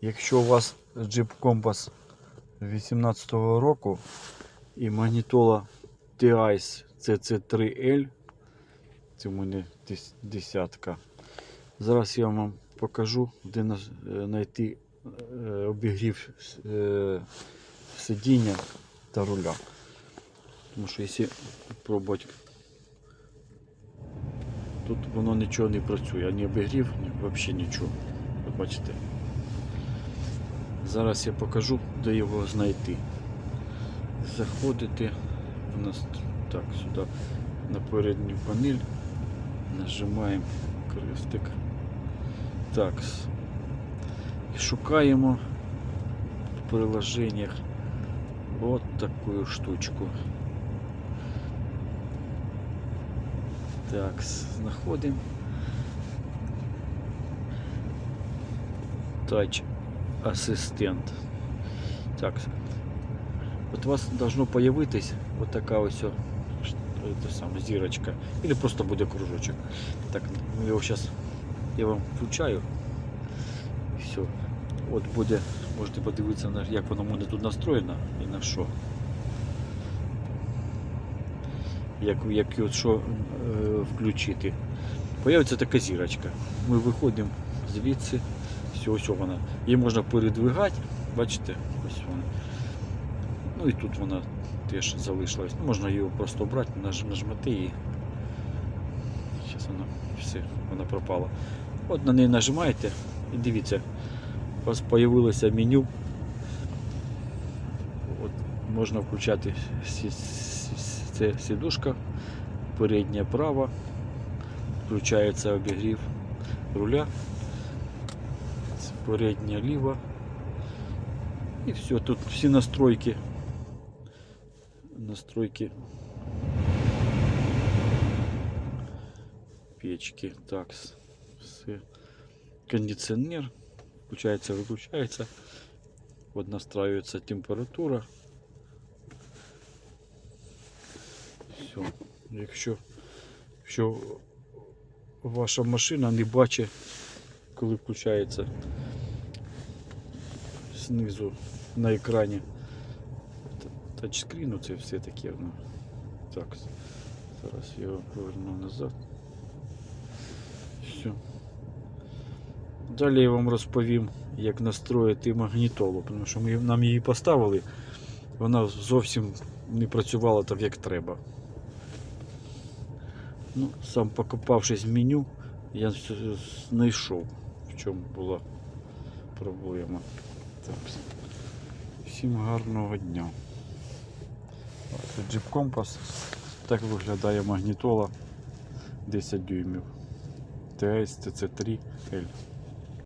Якщо у вас Jeep Compass 18 року і магнітола TICE CC3L, це мене дес- десятка. Зараз я вам покажу, де е, знайти е, обігрів е, сидіння та руля. Тому що якщо пробувати, тут воно нічого не працює, ані обігрів, ні, взагалі нічого. Ви бачите. Зараз я покажу, де його знайти. Заходите в нас так сюди на передню панель, нажимаємо крестик. Так. с- І шукаємо в приложениях от таку штучку. Так, с- знаходимо. Touch Assistant. Так. Вот у вас должно появитись вот такая вот это саме зірочка. Или просто буде кружочок. Так, ну, його сейчас я вам включаю. І все. От буде, можете подивитися, на- як воно мене тут настроєно і на що. Як, як от що е, включити. Появиться така зірочка. Ми виходимо звідси. Все, ось вона. Її можна передвигати. Бачите? Ось вона. Ну і тут вона теж залишилась. Ну, можна її просто обрати, наж, нажмати і зараз вона все, вона пропала. От на неї нажимаєте і дивіться, у вас з'явилося меню. От, можна включати це сідушка, передня права, включається обігрів руля, це передня ліва. І все, тут всі настройки. Настройки печки. Так, с- все. Кондиционер. Включается, выключается. Вот настраивается температура. Все. Якщо, якщо ваша машина не бачить, коли включається знизу на екрані т- тачскріну, це все таке. Ну, так, зараз я його поверну назад. Все. Далі я вам розповім, як настроїти магнітолу, тому що ми, нам її поставили, вона зовсім не працювала так, як треба. Ну, сам покопавшись в меню, я знайшов, в чому була проблема. Всім гарного дня. Це Compass. Так виглядає магнітола 10 дюймів. TS TC3L.